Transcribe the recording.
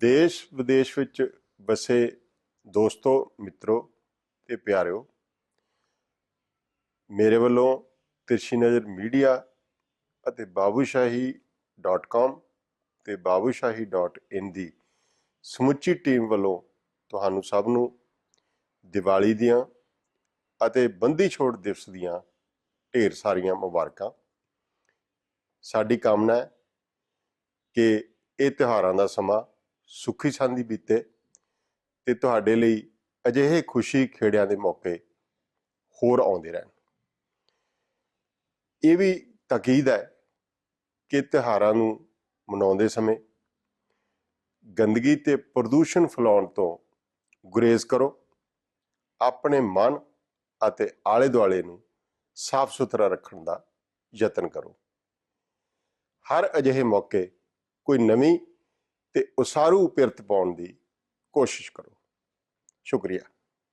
ਦੇਸ਼ ਵਿਦੇਸ਼ ਵਿੱਚ ਵਸੇ ਦੋਸਤੋ, ਮਿੱਤਰੋ ਤੇ ਪਿਆਰਿਓ, ਮੇਰੇ ਵੱਲੋਂ ਤਿਰਛੀ ਨਜ਼ਰ ਮੀਡੀਆ ਅਤੇ ਬਾਬੂਸ਼ਾਹੀ.com ਤੇ ਬਾਬੂਸ਼ਾਹੀ.in ਦੀ ਸਮੁੱਚੀ ਟੀਮ ਵੱਲੋਂ ਤੁਹਾਨੂੰ ਸਭ ਨੂੰ ਦੀਵਾਲੀ ਦੀਆਂ ਅਤੇ ਬੰਦੀ ਛੋੜ ਦਿਵਸ ਦੀਆਂ ਢੇਰ ਸਾਰੀਆਂ ਮੁਬਾਰਕਾਂ। ਸਾਡੀ ਕਾਮਨਾ ਹੈ ਕਿ ਇਹ ਤਿਉਹਾਰਾਂ ਦਾ ਸਮਾਂ ਸੁਖੀ ਸਾਂਦੀ ਬੀਤੇ ਤੇ ਤੁਹਾਡੇ ਲਈ ਅਜਿਹੇ ਖੁਸ਼ੀ ਖੇੜਿਆਂ ਦੇ ਮੌਕੇ ਹੋਰ ਆਉਂਦੇ ਰਹਿਣ। ਇਹ ਵੀ ਤਾਕੀਦ ਹੈ ਕਿ ਤਿਉਹਾਰਾਂ ਨੂੰ ਮਨਾਉਂਦੇ ਸਮੇਂ ਗੰਦਗੀ ਤੇ ਪ੍ਰਦੂਸ਼ਣ ਫੈਲਾਉਣ ਤੋਂ ਗੁਰੇਜ਼ ਕਰੋ, ਆਪਣੇ ਮਨ ਅਤੇ ਆਲੇ ਦੁਆਲੇ ਨੂੰ ਸਾਫ਼ ਸੁਥਰਾ ਰੱਖਣ ਦਾ ਯਤਨ ਕਰੋ। ਹਰ ਅਜਿਹੇ ਮੌਕੇ ਕੋਈ ਨਵੀਂ ਤੇ ਉਸਾਰੂ ਪਿਰਤ ਪਾਉਣ ਦੀ ਕੋਸ਼ਿਸ਼ ਕਰੋ। ਸ਼ੁਕਰੀਆ।